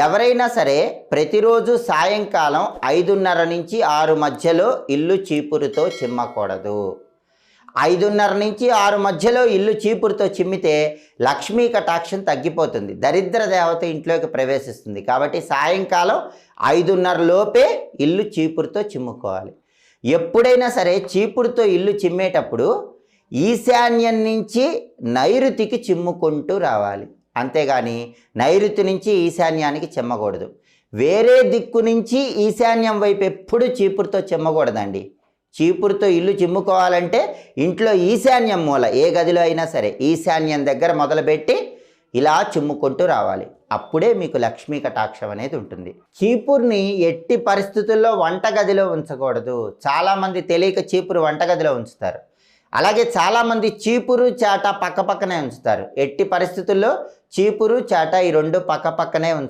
ఎవరైనా సరే ప్రతిరోజు సాయంకాలం ఐదున్నర నుంచి ఆరు మధ్యలో ఇల్లు చీపురుతో చిమ్మకూడదు. ఐదున్నర నుంచి ఆరు మధ్యలో ఇల్లు చీపురుతో చిమ్మితే లక్ష్మీ కటాక్షం తగ్గిపోతుంది. దరిద్ర దేవత ఇంట్లోకి ప్రవేశిస్తుంది. కాబట్టి సాయంకాలం ఐదున్నర లోపే ఇల్లు చీపురుతో చిమ్ముకోవాలి. ఎప్పుడైనా సరే చీపురుతో ఇల్లు చిమ్మేటప్పుడు ఈశాన్యం నుంచి నైరుతికి చిమ్ముకుంటూ రావాలి. అంతేగాని నైరుతి నుంచి ఈశాన్యానికి చిమ్మకూడదు. వేరే దిక్కు నుంచి ఈశాన్యం వైపు ఎప్పుడు చీపురుతో చిమ్మకూడదండి. చీపురుతో ఇల్లు చిమ్ముకోవాలంటే ఇంట్లో ఈశాన్యం మూల ఏ గదిలో అయినా సరే ఈశాన్యం దగ్గర మొదలుపెట్టి ఇలా చిమ్ముకుంటూ రావాలి. అప్పుడే మీకు లక్ష్మీ కటాక్షం అనేది ఉంటుంది. చీపుర్ని ఎట్టి పరిస్థితుల్లో వంటగదిలో ఉంచకూడదు. చాలామంది తెలియక చీపురు వంటగదిలో ఉంచుతారు. అలాగే చాలామంది చీపురు చాట పక్క పక్కనే ఉంచుతారు. ఎట్టి పరిస్థితుల్లో చీపురు చాట ఈ రెండు పక్క పక్కనే ఉంచాలి